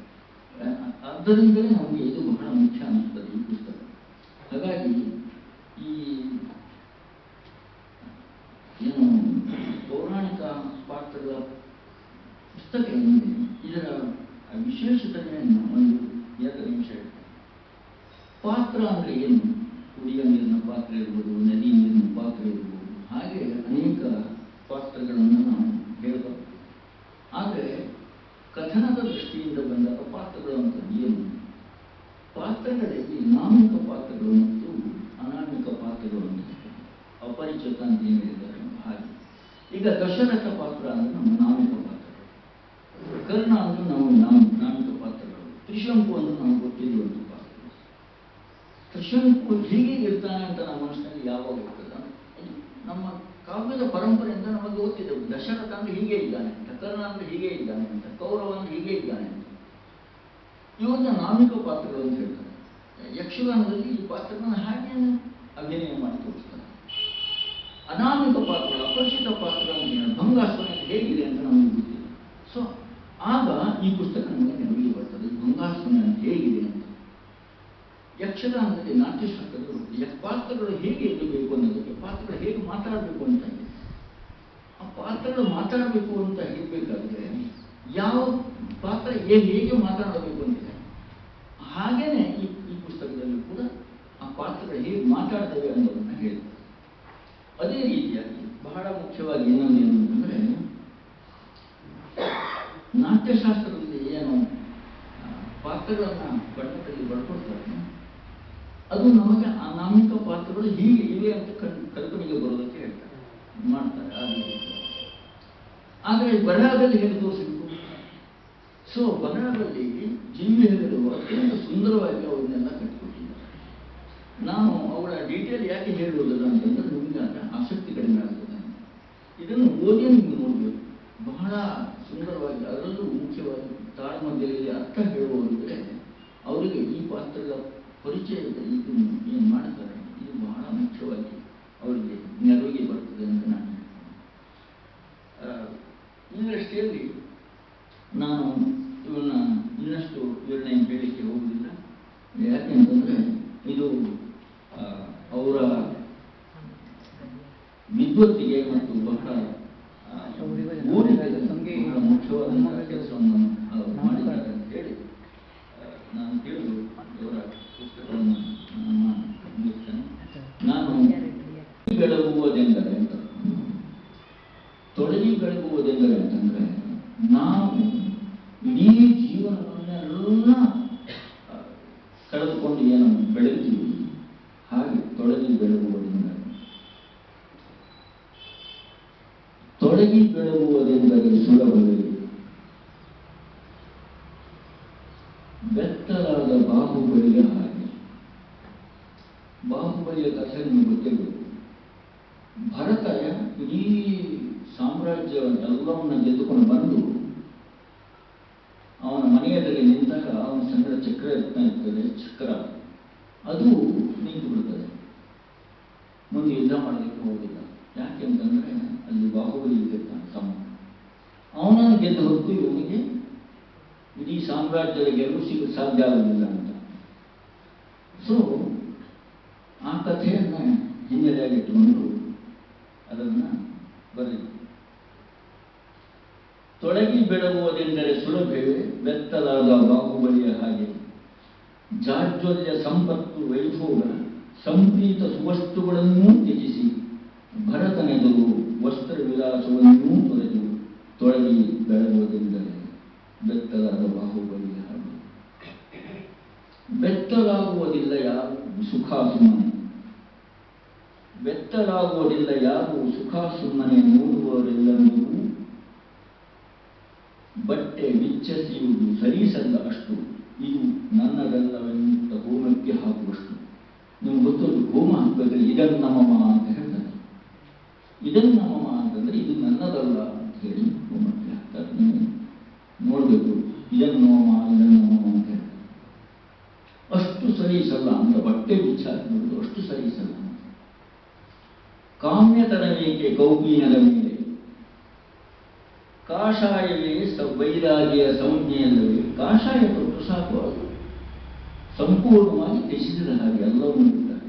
ಆ- ಆದ್ದರಿಂದಲೇ ನಮಗೆ ಇದು ಬಹಳ ಮುಖ್ಯ ಅನಿಸ್ತದೆ ಈ ಪುಸ್ತಕ ಹಾಗಾಗಿ ಈ ಏನು ಪೌರಾಣಿಕ ಪಾತ್ರಗಳ ಪುಸ್ತಕ ಏನಿದೆ ಇದರ ವಿಶೇಷತೆಯನ್ನು ಒಂದು ಎರಡು ನಿಮಿಷ ಪಾತ್ರ ಅಂದರೆ ಏನು ಕುಡಿಯ ನೀರಿನ ಪಾತ್ರ ಇರ್ಬೋದು ನದಿ ನೀರಿನ ಪಾತ್ರ ಇರ್ಬೋದು ಹಾಗೆ ಅನೇಕ ಪಾತ್ರಗಳನ್ನು ನಾವು ಹೇಳಬಹುದು ಆದರೆ ಕಥನದ ದೃಷ್ಟಿಯಿಂದ ಬಂದಾಗ ಪಾತ್ರಗಳು ಅಂತ ಏನು ಪಾತ್ರಗಳಲ್ಲಿ ನಾಮಿಕ ಪಾತ್ರಗಳು ಮತ್ತು ಅನಾಮಿಕ ಪಾತ್ರಗಳು ಅಂತ. ಅಪರಿಚಿತ ಅಂತ ಏನು ಹೇಳಿದ್ದಾರೆ ಹಾಗೆ ಈಗ ದಶರಥ ಪಾತ್ರ ಅಂದ್ರೆ ನಮ್ಮ ನಾಮಿಕ ಪಾತ್ರ ಕರ್ಣ ಅಂದ್ರೆ ನಾವು ನಾಮ ನಾಮಿಕ ಪಾತ್ರಗಳು ಅಂತ ನಮ್ಗೆ ಗೊತ್ತಿದೆಯಲ್ಲಪ್ಪ ತ್ರಿಶಂಕು ಹೀಗೆ ಇರ್ತಾನೆ ಅಂತ ನಮ್ಮ ಮನಸ್ಸಿನಲ್ಲಿ ಯಾವಾಗ ಹೋಗ್ತದ ನಮ್ಮ ಕಾವ್ಯದ ಪರಂಪರೆಯಿಂದ ನಮಗೆ ಗೊತ್ತಿದೆ. ದಶರಥ ಅಂದ್ರೆ ಹೀಗೆ ಇದ್ದಾನೆ ಅಂತ ಕರ್ಣ ಅಂದ್ರೆ ಹೀಗೆ ಇದ್ದಾನೆ ಅಂತ ಕೌರವ ಅಂದ್ರೆ ಹೀಗೆ ಇದ್ದಾನೆ ಅಂತ. ಇವನ್ನ ನಾಮಿಕ ಪಾತ್ರಗಳು ಅಂತ ಹೇಳ್ತಾರೆ. ಯಕ್ಷಗಾನದಲ್ಲಿ ಈ ಪಾತ್ರಗಳನ್ನ ಹಾಗೆ ಅಭಿನಯ ಮಾಡಿ ತೋರಿಸ್ತಾರೆ. ಅನಾಮಿಕ ಪಾತ್ರ, ಅಪರಿಚಿತ ಪಾತ್ರ ಅಂತ ಅಂತ ಹೇಗಿದೆ ಅಂತ ನಮಗೆ ಗೊತ್ತಿಲ್ಲ. ಸೊ ಆಗ ಈ ಪುಸ್ತಕ ಅಂತ ಹೇಗಿದೆ ಅಂತ. ಯಕ್ಷಗಾನದಲ್ಲಿ ನಾಟ್ಯಶಾಸ್ತ್ರಗಳು ಪಾತ್ರಗಳು ಹೇಗೆ ಇರಬೇಕು ಅನ್ನೋದಕ್ಕೆ ಪಾತ್ರಗಳು ಹೇಗೆ ಮಾತಾಡಬೇಕು ಅಂತ ಇದೆ ಆ ಪಾತ್ರಗಳು ಮಾತಾಡಬೇಕು ಅಂತ ಹೇಳಬೇಕಾದ್ರೆ ಯಾವ ಪಾತ್ರ ಹೇಗೆ ಮಾತಾಡಬೇಕು ಅಂತಿದೆ ಹಾಗೇನೆ ಈ ಈ ಪುಸ್ತಕದಲ್ಲಿ ಕೂಡ ಆ ಪಾತ್ರಗಳು ಹೇಗೆ ಮಾತಾಡ್ತವೆ ಅನ್ನೋದನ್ನ ಹೇಳ್ತಾರೆ ಅದೇ ರೀತಿಯಾಗಿ ಬಹಳ ಮುಖ್ಯವಾಗಿ ಇನ್ನೊಂದು ಏನು ಅಂತಂದ್ರೆ ಆ, ಪಾತ್ರಗಳನ್ನ ಬಣ್ಣದಲ್ಲಿ ಬರ್ಕೊಡ್ತಾರೆ ಅದು ನಮಗೆ ಅನಾಮಿಕ ನಾಮಿಕ ಪಾತ್ರಗಳು ಹೀಗೆ ಇವೆ ಅಂತ ಕಲ್- ಕಲ್ಪನೆಗೆ ಬರೋದಕ್ಕೆ ಹೇಳ್ತಾರೆ. ಮಾಡ್ತಾರೆ ಆ ಆದರೆ ಬರಹದಲ್ಲಿ ಹೇಗೆ ತೋರಿಸಿದ್ರು ಸೊ ಬರಹದಲ್ಲಿ ಜೀವಿ ಹೆಗರು ಅತ್ಯಂತ ಸುಂದರವಾಗಿ ಅವನ್ನೆಲ್ಲ ಕಟ್ಟಿಕೊಟ್ಟಿದ್ದಾರೆ. ನಾನು ಅವಳ ಡೀಟೇಲ್ ಯಾಕೆ ಹೇಳುವುದಿಲ್ಲ ಅಂತಂದ್ರೆ ನಿಮಗೆ ಅದರ ಆಸಕ್ತಿ ಕಡಿಮೆ ಆಗ್ತದೆ ಇದನ್ನು ಓದಿ ನೀವು ನೋಡಬೇಕು. ಬಹಳ ಸುಂದರವಾಗಿ, ಅದರಲ್ಲೂ ಮುಖ್ಯವಾಗಿ ತಾಳ್ಮಧ್ಯದಲ್ಲಿ ಅರ್ಥ ಹೇಳುವಂತೆ ಅವರಿಗೆ ಈ ಪಾತ್ರಗಳ ಪರಿಚಯ ಇದು ಏನು ಮಾಡ್ತಾರೆ ಇದು ಬಹಳ ಮುಖ್ಯವಾಗಿ ಅವರಿಗೆ ನೆರವಿಗೆ ಬರ್ತದೆ ಅಂತ ನಾನು ಹೇಳ್ತೇನೆ. ಈ ದೃಷ್ಟಿಯಲ್ಲಿ ನಾನು ಇವನ್ನ ಇನ್ನಷ್ಟು ವಿವರಣೆ ಹೇಳಲಿಕ್ಕೆ ಹೋಗುವುದಿಲ್ಲ ಯಾಕೆ ಅಂತಂದ್ರೆ ಇದು ಆ, ಅವರ ವಿದ್ವತ್ತಿಗೆ ಮತ್ತು ಬಹಳ ಆ, ಊರಿಗೆ ಬಹಳ ಮುಖ್ಯವಾದಂತಹ ಕೆಲಸವನ್ನು ಅವರು ಮಾಡಿದ್ದಾರೆ ಅಂತ ಹೇಳಿ ಆ, ನಾನು ತಿಳಿದು ಅವರ ಪುಸ್ತಕವನ್ನು ನಾನು ಮುಗಿಸ್ತೇನೆ ನಾನು ಬೆಳಗುವುದೆಂದರೆ ಅಂತ ತೊಡಗಿ ಬೆಳಗುವುದೆಂದರೆ ಅಂತಂದ್ರೆ ನಾವು ಇಡೀ ಜೀವನವನ್ನೆಲ್ಲ ಕಳೆದುಕೊಂಡು ಏನು ಬೆಳೆಯುತ್ತೀವಿ ಹಾಗೆ ತೊಳಗಿ ಬೆಳಗುವುದರಿಂದ ತೊಡಗಿ ಬೆಳಗುವುದೆಂದರೆ ಸುಲಭವೇ? ಬೆತ್ತಲಾದ ಬಾಹುಬಲಿಯ ಹಾಗೆ. ಬಾಹುಬಲಿಯ ಕಥೆ ನಿಮಗೆ ಗೊತ್ತಿರಬೇಕು. ಭರತ ಇಡೀ ಸಾಮ್ರಾಜ್ಯ ಎಲ್ಲವನ್ನ ಗೆದ್ದುಕೊಂಡು ಚಕ್ರ ಇರ್ತಾ ಇರ್ತದೆ ಚಕ್ರ ಅದು ನಿಂತು ಬಿಡ್ತದೆ ಮುಂದೆ ಯುದ್ಧ ಮಾಡಲಿಕ್ಕೆ ಹೋಗಿಲ್ಲ ಯಾಕೆ ಅಂತಂದ್ರೆ ಅಲ್ಲಿ ಬಾಹುಬಲಿ ಇರ್ತಾನೆ ತಮ್ಮ ಅವನನ್ನು ಗೆದ್ದು ಹೊತ್ತು ಇವನಿಗೆ ಇಡೀ ಸಾಮ್ರಾಜ್ಯದ ಗೆಲುವು ಸಿಗ ಸಾಧ್ಯ ಆಗುವುದಿಲ್ಲ ಅಂತ ಸೊ ಆ ಕಥೆಯನ್ನ ಹಿನ್ನೆಲೆಯಾಗಿಟ್ಟುಕೊಂಡು ಅದನ್ನ ಬರೆದು ತೊಡಗಿ ಬೆಳಗುವುದೆಂದರೆ ಸುಲಭವೇ? ಬೆತ್ತಲಾದ ಬಾಹುಬಲಿಯ ಹಾಗೆ. ಜಾಜ್ವಲ್ಯ ಸಂಪತ್ತು ವೈಭೋಗ, ಸಂಪೀತ ಸುವಸ್ತುಗಳನ್ನೂ ತ್ಯಜಿಸಿ, ಭರತನೆದುರು ವಸ್ತ್ರ ವಿಲಾಸವನ್ನೂ ತೊರೆದು ತೊಡಗಿ ಬೆಳಗುವುದೆಂದರೆ ಬೆತ್ತಲಾದ ಬಾಹುಬಲಿಯ ಹಾಗೆ. ಬೆತ್ತಲಾಗುವುದಿಲ್ಲ ಯಾರು? ಸುಖ ಸುಮ್ಮನೆ ಬೆತ್ತಲಾಗುವುದಿಲ್ಲ ಯಾರು? ಸುಖಾಸುಮ್ಮನೆ ನೋಡುವವರೆಲ್ಲರಿಗೂ ಬಟ್ಟೆ ಬಿಚ್ಚಸಿಯುವುದು ಸರಿಸಲ್ಲ ಅಷ್ಟು. ಇದು ನನ್ನದಲ್ಲವೆಂತ ಹೋಮಕ್ಕೆ ಹಾಕುವಷ್ಟು. ನಿಮ್ಗೆ ಗೊತ್ತೊಂದು ಹೋಮ ಹಾಕಬೇಕಾದ್ರೆ ಇದನ್ನು ನಮ್ಮಮ್ಮ ಅಂತ ಹೇಳ್ತಾರೆ. ಇದನ್ನ ಮಮ ಅಂತಂದ್ರೆ ಇದು ನನ್ನದಲ್ಲ ಅಂತ ಹೇಳಿ ಹೋಮಕ್ಕೆ ಹಾಕ್ತಾರೆ. ನೀವು ನೋಡಬೇಕು, ಇದನ್ನು ಮಮ ಇದನ್ನು ಮಮ ಅಂತ ಹೇಳ್ತಾರೆ. ಅಷ್ಟು ಸರಿಸಲ್ಲ ಅಂತ ಬಟ್ಟೆ ಬಿಚ್ಚ ಹಾಕಿಬಿಡುದು ಅಷ್ಟು ಸರಿಸಲ್ಲ ಕಾಮ್ಯತನವೇಕೆ ಮೇಲೆ ಕಾಷಾಯವೇ ಸ ವೈರಾಗಿಯ ಅಂದರೆ ಕಾಷಾಯ ಕೊಟ್ಟು ಸಾಕು ಅದು. ಸಂಪೂರ್ಣವಾಗಿ ತ್ಯಜಿಸಿದ ಹಾಗೆ ಎಲ್ಲವೂ ಇದ್ದಾರೆ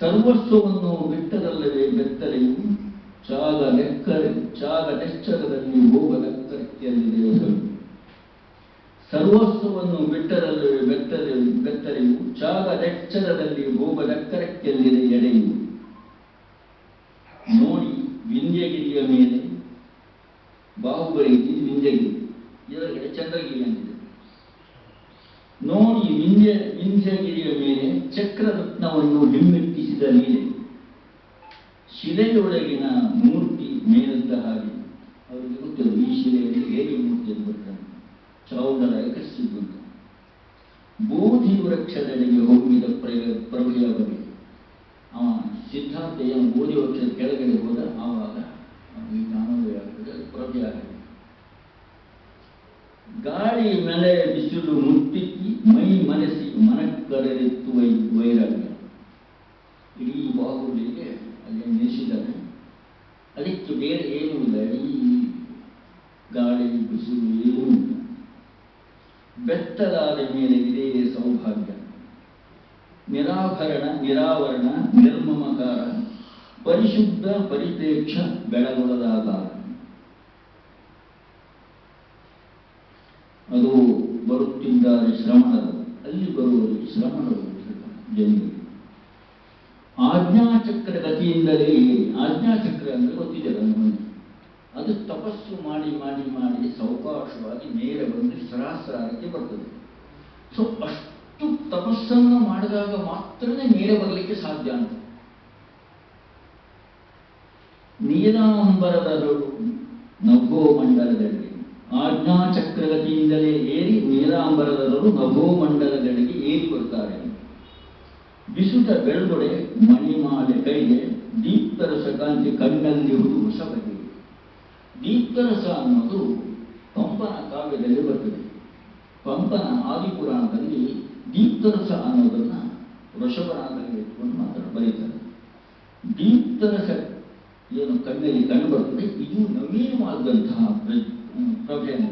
ಸರ್ವಸ್ವವನ್ನು ಬಿಟ್ಟರಲ್ಲದೆ ಬೆತ್ತಲೆಯು ಚಾಗ ಲೆಕ್ಕರೆ ಚಾಗ ನೆಚ್ಚರದಲ್ಲಿ ಹೋಗಲೆಕ್ಕರಿಕೆಯಲ್ಲಿದೆ ಸವಿ ಸರ್ವಸ್ವವನ್ನು ಬಿಟ್ಟರಲ್ಲವೇ ಬೆತ್ತಲೆ, ಬೆತ್ತಲೆಯು ಚಾಗ ನೆಚ್ಚರದಲ್ಲಿ ಹೋಗಲೆಕ್ಕರಕ್ಕೆಲ್ಲಿದೆ ಎಡೆಯು. ಶಿಲೆಯೊಳಗಿನ ಮೂರ್ತಿ ಮೇಲಂತ ಹಾಗೆ. ಅವರಿಗೆ ಗೊತ್ತಿಲ್ಲ ಈ ಶಿಲೆಯಲ್ಲಿ ಹೇಗೆ ಮೂರ್ತಿ ಬರ್ತಾನೆ ಚೌಡರ ಏಕಸ್ಸಿದ್ದು ಅಂತ ಬೋಧಿ ವೃಕ್ಷದೆಡೆಗೆ ಹೋಗಿದ ಪ್ರಯ ಪ್ರಭುಯ ಬಗೆ ಅವ ಸಿದ್ಧಾರ್ಥ ಏನು ಬೋಧಿ ವೃಕ್ಷದ ಕೆಳಗಡೆ ಹೋದ, ಆವಾಗ ಈ ಜ್ಞಾನೋದಯ ಆಗ್ತದೆ, ಅದು ಗಾಳಿ ಮಳೆ ಬಿಸಿಲು ಮುತ್ತಿಕ್ಕಿ ಮೈ ಮನಸ್ಸಿ ಮನಕ್ಕರೆತ್ತು ವೈ ವೈರಾಗ್ಯ ಇಡೀ ಬಾಹುಬಲಿಗೆ ಅಲ್ಲಿ ನಿಲ್ಲಿಸಿದ್ದಾರೆ ಅದಕ್ಕೆ ಬೇರೆ ಏನೂ ಇಲ್ಲ. ಈ ಗಾಳಿ, ಬಿಸಿಲು ಏನೂ ಇಲ್ಲ. ಬೆತ್ತಲಾದ ಮೇಲೆ ಇದೇ ಸೌಭಾಗ್ಯ. ನಿರಾಭರಣ, ನಿರಾವರಣ, ನಿರ್ಮಮಕಾರ, ಪರಿಶುದ್ಧ, ಪರಿಪೇಕ್ಷ ಬೆಳಗೊಳದಾಗಾರ ಗತಿಯಿಂದಲೇ ಚಕ್ರ ಅಂದ್ರೆ ಗೊತ್ತಿದೆ ಅದು ತಪಸ್ಸು ಮಾಡಿ ಮಾಡಿ ಮಾಡಿ ಸಾವಕಾಶವಾಗಿ ನೇರ ಬಂದು ಸರಾಸರಕ್ಕೆ ಬರ್ತದೆ. ಸೊ ಅಷ್ಟು ತಪಸ್ಸನ್ನು ಮಾಡಿದಾಗ ಮಾತ್ರನೇ ನೇರ ಬರಲಿಕ್ಕೆ ಸಾಧ್ಯ ಅಂತ. ನೀಲಾಂಬರದರು ಆಜ್ಞಾ ಆಜ್ಞಾಚಕ್ರಗತಿಯಿಂದಲೇ ಏರಿ ನೀಲಾಂಬರದರು ನಭೋಮಂಡಲದೆಡೆಗೆ ಏರಿ ಬರ್ತಾರೆ. ಬಿಸುಟ ಬೆಳ್ಗೊಡೆ ಮಣಿಮಾಲೆ ಕೈಗೆ ದೀಪ್ತರಸ ಕಾಂತಿ ಕಣ್ಣಲ್ಲಿರುವುದು ಹೊಸ ಬಗೆ ದೀಪ್ತರಸ ಅನ್ನೋದು ಪಂಪನ ಕಾವ್ಯದಲ್ಲಿ ಬರ್ತದೆ. ಪಂಪನ ಆದಿಪುರಾಣದಲ್ಲಿ ದೀಪ್ತರಸ ಅನ್ನೋದನ್ನ ವೃಷಭನಾದಲ್ಲಿ ಇಟ್ಕೊಂಡು ಮಾತ್ರ ಬರೀತಾರೆ. ದೀಪ್ತರಸ ಏನು ಕಣ್ಣಲ್ಲಿ ಕಂಡು ಬರ್ತದೆ, ಇದು ನವೀನವಾದಂತಹ ಪ್ರಭೇದ.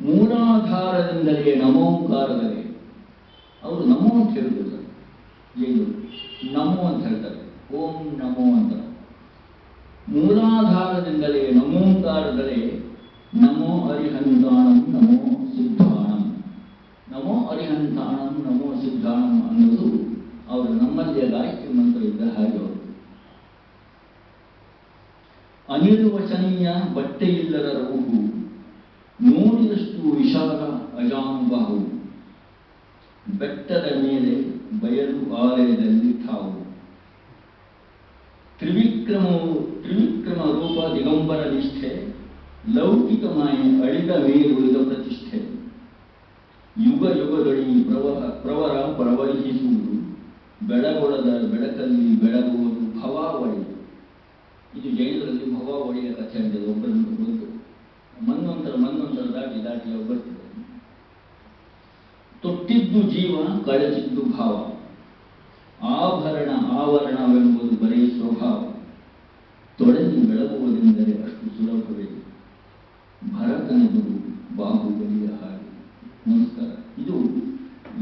ಮೂಲಾಧಾರದಿಂದಲೇ ನಮೋಂಕಾರದಲ್ಲಿ. ಅವರು ನಮೋ ಅಂತ ಹೇಳಿದ್ರು ಜೈನರು ನಮೋ ಅಂತ ಹೇಳ್ತಾರೆ. ಓಂ ನಮೋ ಅಂತ. ಮೂಲಾಧಾರದಿಂದಲೇ ನಮೋಂಕಾರದಲ್ಲೇ ನಮೋ ಅರಿಹಂತಾಣಂ ನಮೋ ಸಿದ್ಧಾಣಂ. ನಮೋ ಅರಿಹಂತಾಣಂ ನಮೋ ಸಿದ್ಧಾಣಂ ಅನ್ನೋದು ಅವರು ನಮ್ಮಲ್ಲಿಯ ಗಾಯತ್ರಿ ಮಂತ್ರ ಇದ್ದ ಹಾಗೆ ಅನಿರ್ವಚನೀಯ ಬಟ್ಟೆಯಿಲ್ಲದ ರೂಹು ನೋಡಿದಷ್ಟು ವಿಶಾಲ ಅಜಾನುಬಾಹು ಬೆಟ್ಟದ ಮೇಲೆ ಬಯಲು ಆಲಯದಲ್ಲಿ ಲೌಕಿಕ ಮಾಯೆ ಅಳಿದ ಮೇಲುಳಿದ ಪ್ರತಿಷ್ಠೆ. ಯುಗ ಯುಗದಲ್ಲಿ ಪ್ರವರ ಪ್ರವರ ಪ್ರವಹಿಸುವುದು ಬೆಳಗೊಳದ ಬೆಳಕಲ್ಲಿ ಬೆಳಗುವುದು ಭವಾವಳಿ. ಇದು ಜೈನರಲ್ಲಿ ಭವಾವಳಿಯ ಕಥೆ ಒಬ್ಬರನ್ನು ಬಂದು ಮನ್ನೊಂದರ ಮನ್ನೊಂದರ ದಾಟಿ ದಾಟಿ ಒಬ್ಬರ್ತಿದೆ ತೊಟ್ಟಿದ್ದು ಜೀವ, ಕಳಚಿದ್ದು ಭಾವ. ಆಭರಣ, ಆವರಣವೆಂಬುದು ಬರೀ ಸ್ವಭಾವ ತೊಳೆದು ಬೆಳಗುವುದೆಂದರೆ ಅಷ್ಟು ಸುಲಭವೇ ಭರತನೆದುರು ಬಾಹುಬಲಿಯ ಹಾಗೆ ನಮಸ್ಕಾರ ಇದು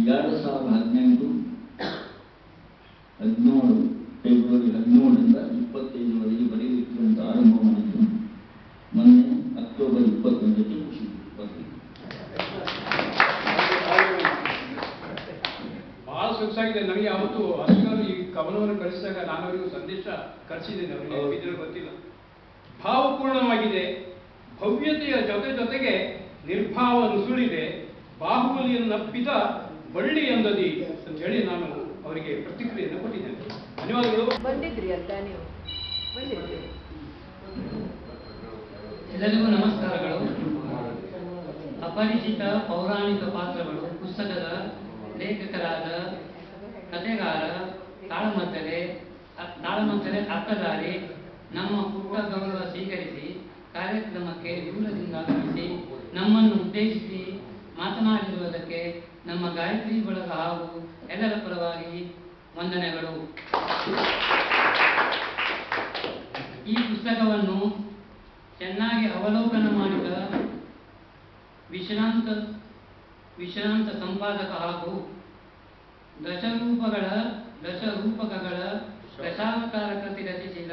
ಎರಡು ಸಾವಿರದ ಹದಿನೆಂಟು ಹದಿನೇಳು ಫೆಬ್ರವರಿ ಹದಿನೇಳರಿಂದ ಇಪ್ಪತ್ತೈದರವರೆಗೆ ಬರೆಯಲಿಕ್ಕೆ ಅಂತ ಆರಂಭ ಮಾಡಿದ್ದು ಮೊನ್ನೆ ಅಕ್ಟೋಬರ್ ಇಪ್ಪತ್ತೊಂದಕ್ಕೆ ಮುಗಿಸಿದ್ದು ಬರ್ತೀನಿ ಬಹಳ ಸೊಗಸಾಗಿದೆ ನನಗೆ ಅವತ್ತು ಅಶ್ವಿನವರು ಈ ಕವನವನ್ನು ಕಳಿಸಿದಾಗ ನಾನು ಅವರಿಗೂ ಸಂದೇಶ ಕಳಿಸಿದ್ದೇನೆ ಅವರಿಗೆ ಹೌದು. ಇದ್ರ ಗೊತ್ತಿಲ್ಲ ಭಾವಪೂರ್ಣವಾಗಿದೆ ಭವ್ಯತೆಯ ಜೊತೆ ಜೊತೆಗೆ ನಿರ್ಭಾವ ನುಸುಳಿದೆ. ಬಾಹುಬಲಿಯನ್ನಪ್ಪಿದ ಬಳ್ಳಿ ಎಂದದಿ ಅಂತ ಹೇಳಿ ನಾನು ಅವರಿಗೆ ಪ್ರತಿಕ್ರಿಯೆಯನ್ನು ಕೊಟ್ಟಿದ್ದೇನೆ. ಧನ್ಯವಾದಗಳು. ಬಂದಿದ್ರಿ ಅಂತ ನೀವು. ಬಂದಿದ್ರಿ. ಎಲ್ಲರಿಗೂ ನಮಸ್ಕಾರಗಳು. ಅಪರಿಚಿತ ಪೌರಾಣಿಕ ಪಾತ್ರಗಳು ಪುಸ್ತಕದ ಲೇಖಕರಾದ ಕಥೆಗಾರ ತಾಳಮದ್ದಲೆ ಅ- ಅರ್ಥಧಾರಿ ನಮ್ಮ ಪುಟ್ಟ ಗೌರವ ಸ್ವೀಕರಿಸಿ ಕಾರ್ಯಕ್ರಮಕ್ಕೆ ದೂರದಿಂದ ಆಗಮಿಸಿ ನಮ್ಮನ್ನು ಉದ್ದೇಶಿಸಿ ಮಾತನಾಡಿರುವುದಕ್ಕೆ ನಮ್ಮ ಗಾಯತ್ರಿ ಬಳಗ ಹಾಗೂ ಎಲ್ಲರ ಪರವಾಗಿ ವಂದನೆಗಳು. ಈ ಪುಸ್ತಕವನ್ನು ಚೆನ್ನಾಗಿ ಅವಲೋಕನ ಮಾಡಿದ ವಿಶ್ರಾಂತ ವಿಶ್ರಾಂತ ಸಂಪಾದಕ ಹಾಗೂ ದಶರೂಪಗಳ, ದಶರೂಪಕಗಳ ದಶಾವತಾರ ಕೃತಿ ರಚಿಸಿದ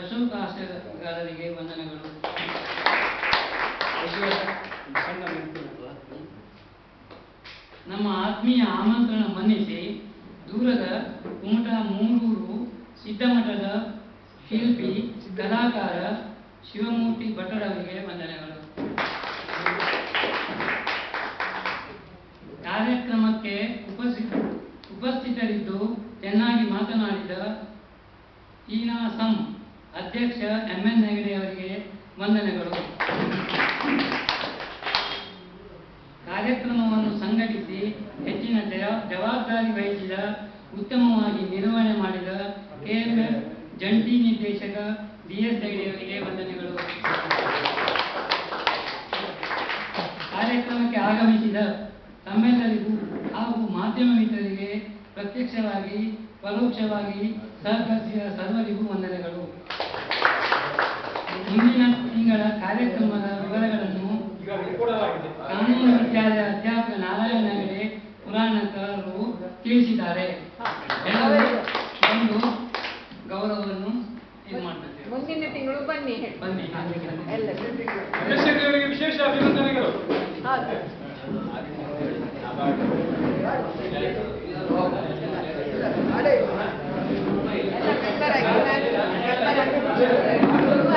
ಅಶೋಕ ಹಾಸ್ಯಗಾರರಿಗೆ ವಂದನೆಗಳು. ನಮ್ಮ ಆತ್ಮೀಯ ಆಮಂತ್ರಣ ಮನ್ನಿಸಿ, ದೂರದ ಕುಮಟ ಮೂರೂರು, ಸಿದ್ದಮಠದ ಶಿಲ್ಪಿ, ಕಲಾಕಾರ ಶಿವಮೂರ್ತಿ ಭಟ್ಟರವರಿಗೆ ವಂದನೆಗಳು ಕಾರ್ಯಕ್ರಮಕ್ಕೆ ಉಪಸ್ಥಿತ, ಉಪಸ್ಥಿತರಿದ್ದು ಚೆನ್ನಾಗಿ ಮಾತನಾಡಿದ ಈನಾಸಂ ಅಧ್ಯಕ್ಷ ಎಂ ಎನ್ ಹೆಗಡೆ ಅವರಿಗೆ ವಂದನೆಗಳು. ಮುಂದಿನ ತಿಂಗಳು ಬನ್ನಿ ಬನ್ನಿ ಎಲ್ಲ ಅವರಿಗೆ ವಿಶೇಷ ಅಭಿನಂದನೆಗಳು. ಹೌದು ಎಲ್ಲ